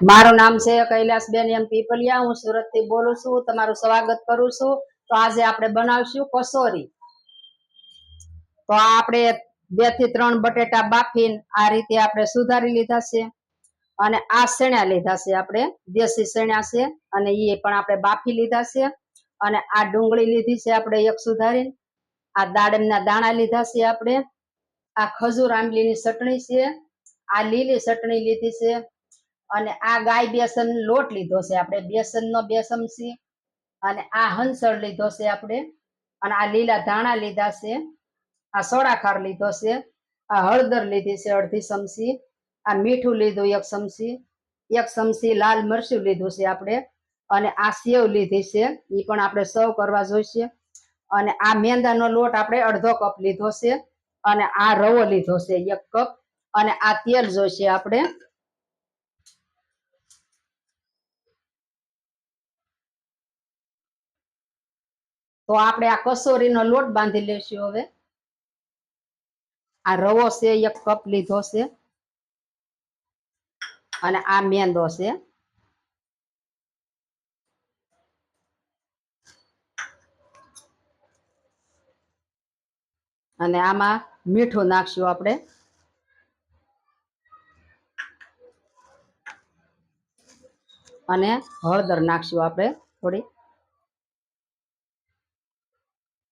મારું નામ છે કૈલાસબેન એમ પીપલિયા. હું સુરતથી બોલું છું. તમારું સ્વાગત કરું છું. તો આજે આપણે બનાવશું કસોરી. તો આપણે બેથી ત્રણ બટેટા બાફીને આ રીતે આપણે સુધારી લીધા છે અને આ શેણ્યા લીધા છે આપણે. દેશી શેણ્યા છે અને એ પણ આપણે બાફી લીધા છે અને આ ડુંગળી લીધી છે આપણે એક સુધારીને. આ દાડમના દાણા લીધા છે આપણે. આ ખજૂર આંબલીની ચટણી છે. આ લીલી ચટણી લીધી છે. અને આ ગાય બેસન લોટ લીધો છે. આપણે બેસનનો બે ચમચી અને આ હંસળ લીધો છે આપણે. અને આ લીલા ધાણા લીધા છે. આ સોડાખાર લીધો છે. આ હળદર લીધી છે અડધી ચમચી. આ મીઠું લીધું એક ચમચી. એક ચમચી લાલ મરચું લીધું છે આપણે. અને આ સેવ લીધી છે. એ પણ આપણે સર્વ કરવા જોઈશે. અને આ મેંદાનો લોટ આપણે અડધો કપ લીધો છે. અને આ રવો લીધો છે એક કપ. અને આ તેલ જોઈશે આપણે. તો આપણે આ કસોરીનો લોટ બાંધી લેશું હવે. આ રવો છે, એક કપ લીધો છે. અને આ મેંદો છે. અને આમાં મીઠું નાખશું આપણે. અને હળદર નાખશું આપણે થોડી.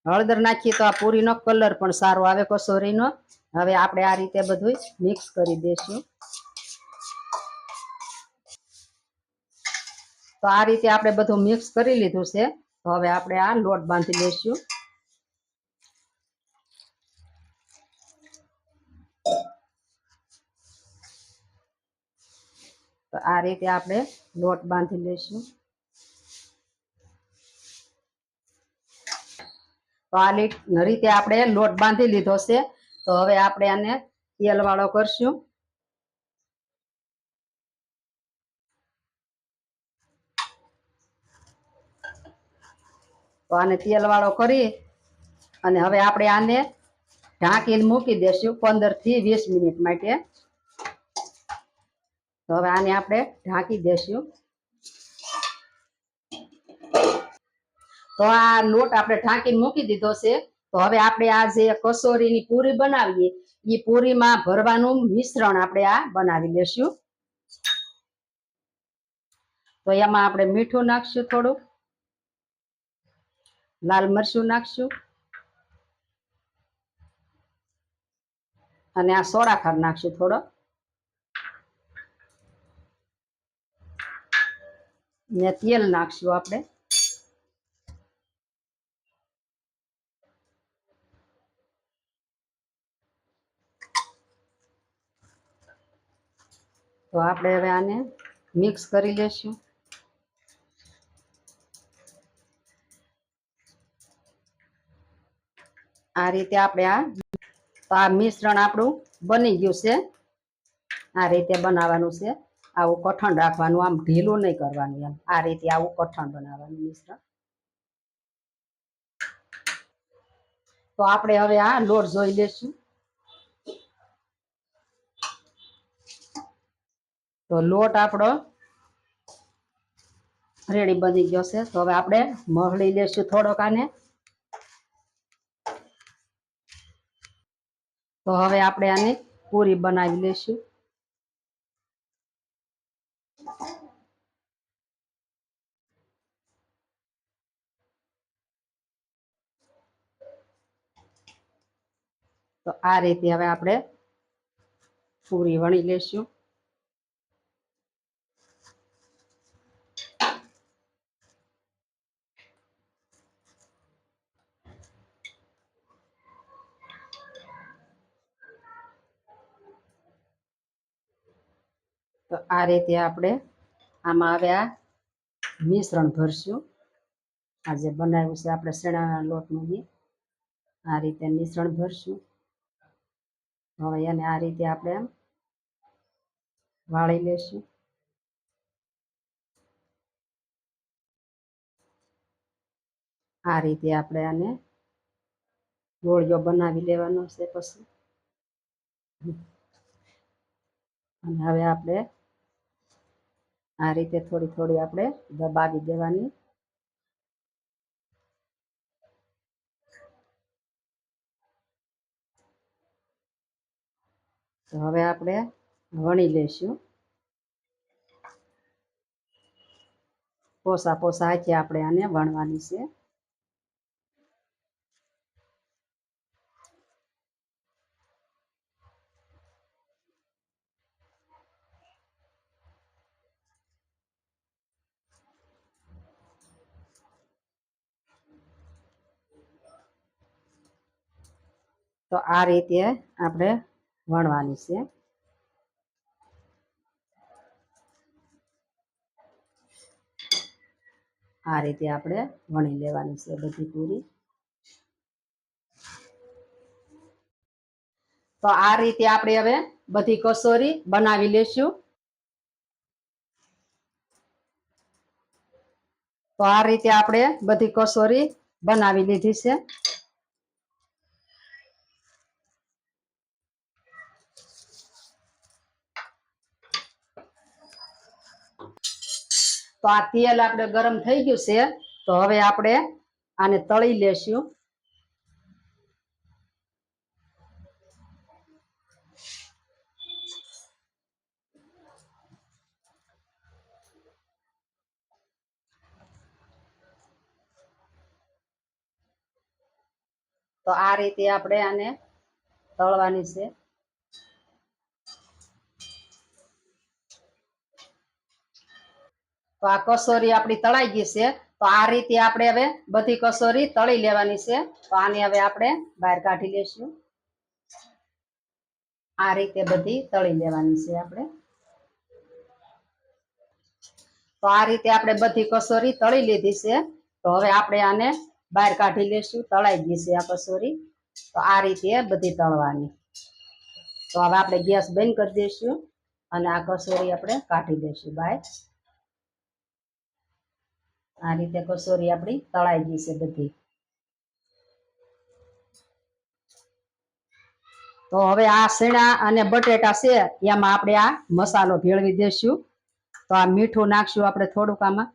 હળદર નાખીએ તો આ પૂરીનો કલર પણ સારો આવે કસોરીનો. હવે આપણે આ રીતે બધું મિક્સ કરી દઈશું. તો આ રીતે આપણે બધું મિક્સ કરી લીધું છે. તો હવે આપણે આ લોટ બાંધી લઈશું. તો આ રીતે આપણે લોટ બાંધી લઈશું. તો આ રીતે આપણે લોટ બાંધી લીધો છે. તો હવે આપણે આને તેલ વાળો કરશું. તો આને તેલ વાળો કરી અને હવે આપણે આને ઢાંકીને મૂકી દેશું પંદરથી વીસ મિનિટ માટે. તો હવે આને આપણે ઢાંકી દેશું. તો આ લોટ આપણે ઢાંકીને મૂકી દીધો છે. તો હવે આપણે આ જે કસોરીની પૂરી બનાવીએ એ પૂરીમાં ભરવાનું મિશ્રણ આપણે આ બનાવી લેશું. તો એમાં આપણે મીઠું નાખશું થોડું. લાલ મરચું નાખશું. અને આ સોડા નાખશું થોડો. ને તેલ નાખશું આપણે. તો આપણે હવે આને મિક્સ કરી લેશું. આ રીતે આપણે આ, તો આ મિશ્રણ આપણું બની ગયું છે. આ રીતે બનાવવાનું છે. આવું કઠણ રાખવાનું, આમ ઢીલું નહીં કરવાનું એમ. આ રીતે આવું કઠણ બનાવવાનું મિશ્રણ. તો આપણે હવે આ લોટ જોઈ લેશું. તો લોટ આપણો રેડી બની ગયો છે. તો હવે આપણે મહળી લેશું થોડોક આને. તો હવે આપણે આને પૂરી બનાવી લેશું. તો આ રીતે હવે આપણે પૂરી વણી લેશું. તો આ રીતે આપણે આમાં હવે આ મિશ્રણ ભરશું. આ જે બનાવ્યું છે આપણે શેણાના લોટનું એ, આ રીતે મિશ્રણ ભરશું. હવે એને આ રીતે આપણે આમ વાળી લેશું. આ રીતે આપણે આને ગોળીઓ બનાવી લેવાનો છે પછી. અને હવે આપણે આ રીતે થોડી થોડી આપણે દબાવી દેવાની. તો હવે આપણે વણી લઈશું. પોસા પોસા હાથે આપણે આને વણવાની છે. તો આ રીતે આપણે વણવાની છે. આ રીતે આપણે વણી લેવાની છે બધી પૂરી. તો આ રીતે આપણે હવે બધી કસોરી બનાવી લેશું. તો આ રીતે આપણે બધી કસોરી બનાવી લીધી છે. તો આ તેલ આપણે ગરમ થઈ ગયું છે, તો હવે આપણે આને તળી લેશું. તો આ રીતે આપણે આને તળવાની છે. તો આ કસોરી આપણી તળાઈ ગઈ છે. તો આ રીતે આપણે હવે બધી કસોરી તળી લેવાની છે. તો આને હવે આપણે બહાર કાઢી લેશું આ રીતે બધી તળી લેવાની છે આપણે. તો આ રીતે આપણે બધી કસોરી તળી લીધી છે. તો હવે આપણે આને બહાર કાઢી લેશું તળાઈ ગઈ છે આ કસોરી. તો આ રીતે બધી તળવાની. તો હવે આપણે ગેસ બંધ કરી દઈશું અને આ કસોરી આપણે કાઢી દઈશું બહાર. આ રીતે કસોરી આપણી તળાઈ ગઈ છે બધી. તો હવે આ શેણા અને બટેટા છે, એમાં આપણે આ મસાલો ભેળવી દેશું તો આ મીઠું નાખશું આપણે થોડુંક આમાં.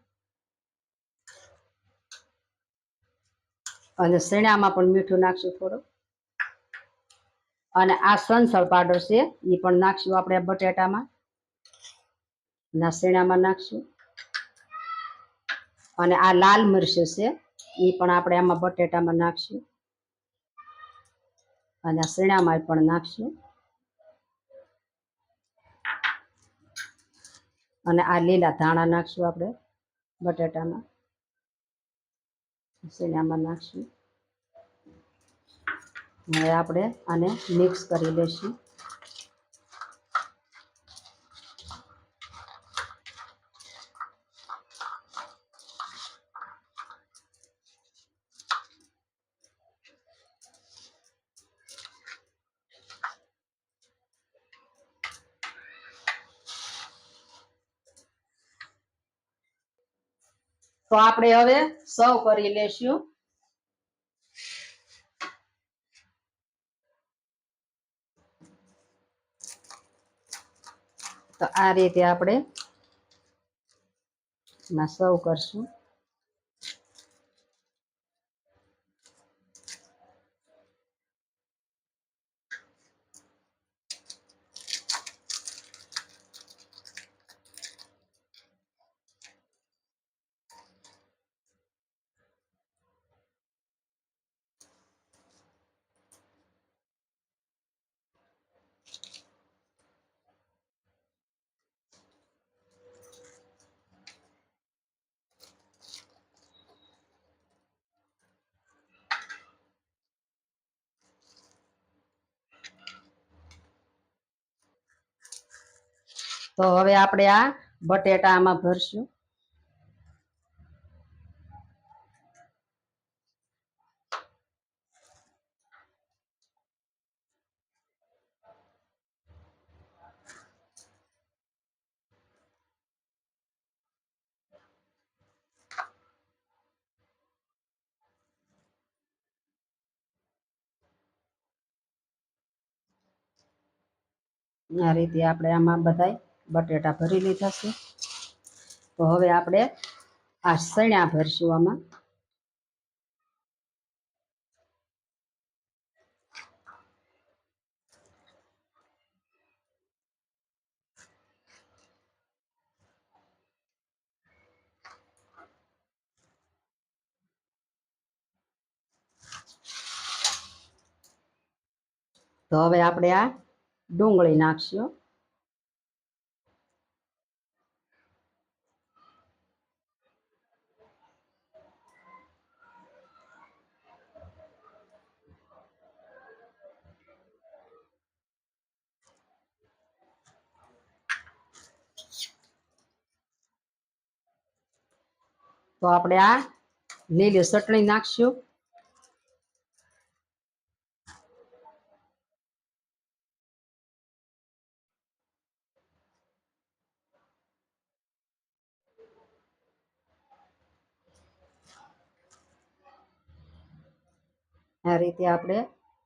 અને શેણામાં પણ મીઠું નાખશું થોડું અને આ સનસળ પાવડર છે એ પણ નાખશું આપણે બટેટામાં. ના શેણામાં નાખશું. અને આ લાલ મરચું છે, એ પણ આપણે આમાં બટેટામાં નાખશું. અને શેણામાં પણ નાખશું. અને આ લીલા ધાણા નાખશું આપણે, બટેટામાં. શેણામાં નાખશું. હવે આપણે આને મિક્સ કરી લઈશું. તો આપણે હવે સર્વ કરી લેશું. તો આ રીતે આપણે એમાં સર્વ કરશું. તો હવે આપણે આ બટેટા આમાં ભરશું. આ રીતે આપણે આમાં બધાય બટેટા ભરી લીધા છે. તો હવે આપણે આ સણ્યા ભરશું આમાં. તો હવે આપણે આ ડુંગળી નાખશું. તો આપણે આ લીલી ચટણી નાખશું. આ રીતે આપણે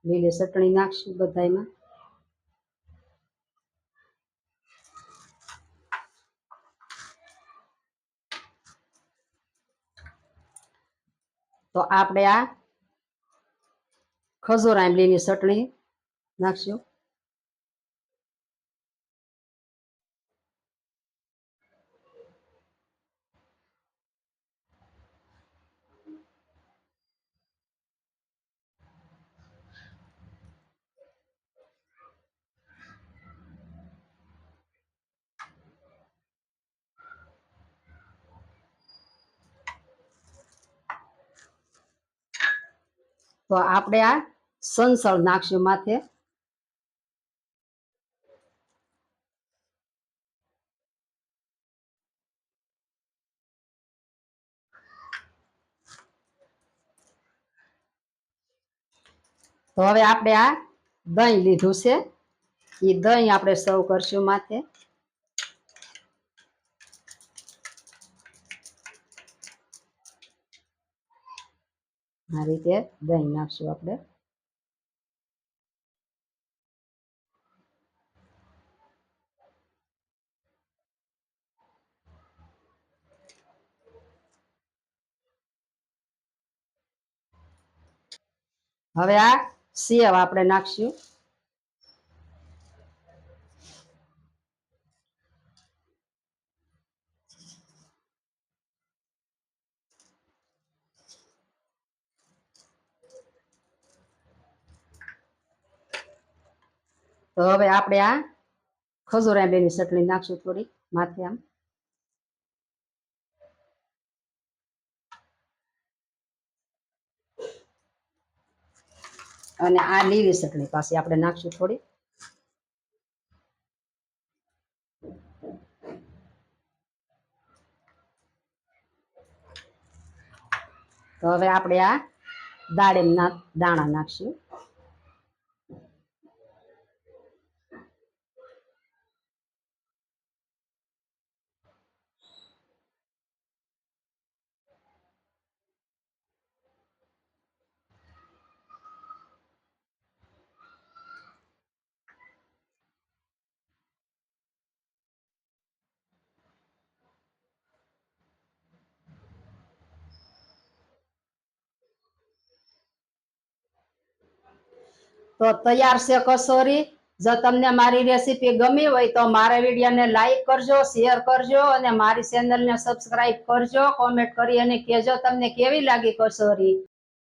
લીલી ચટણી નાખશું બધાયમાં. તો આપણે આ ખજૂર આંબલીની ચટણી નાખશું. તો આપણે આ સંસળ નાખશું માથે. તો હવે આપણે આ દહીં લીધું છે. એ દહીં આપણે સર્વ કરશું માથે. આ રીતે દહીં નાખશું આપણે. હવે આ સેવ આપણે નાખશું. તો હવે આપણે આ ખજૂર આંબેની ચટણી નાખશું થોડી માથે આમ. અને આ લીલી ચટણી પાછી આપણે નાખશું થોડી તો હવે આપણે આ દાડેમના દાણા નાખશું. તો તૈયાર છે કસોરી. જો તમને મારી રેસીપી ગમી હોય તો મારા વિડીયોને લાઈક કરજો શેર કરજો અને મારી ચેનલને સબસ્ક્રાઈબ કરજો. કોમેન્ટ કરી અને કહેજો તમને કેવી લાગી કસોરી.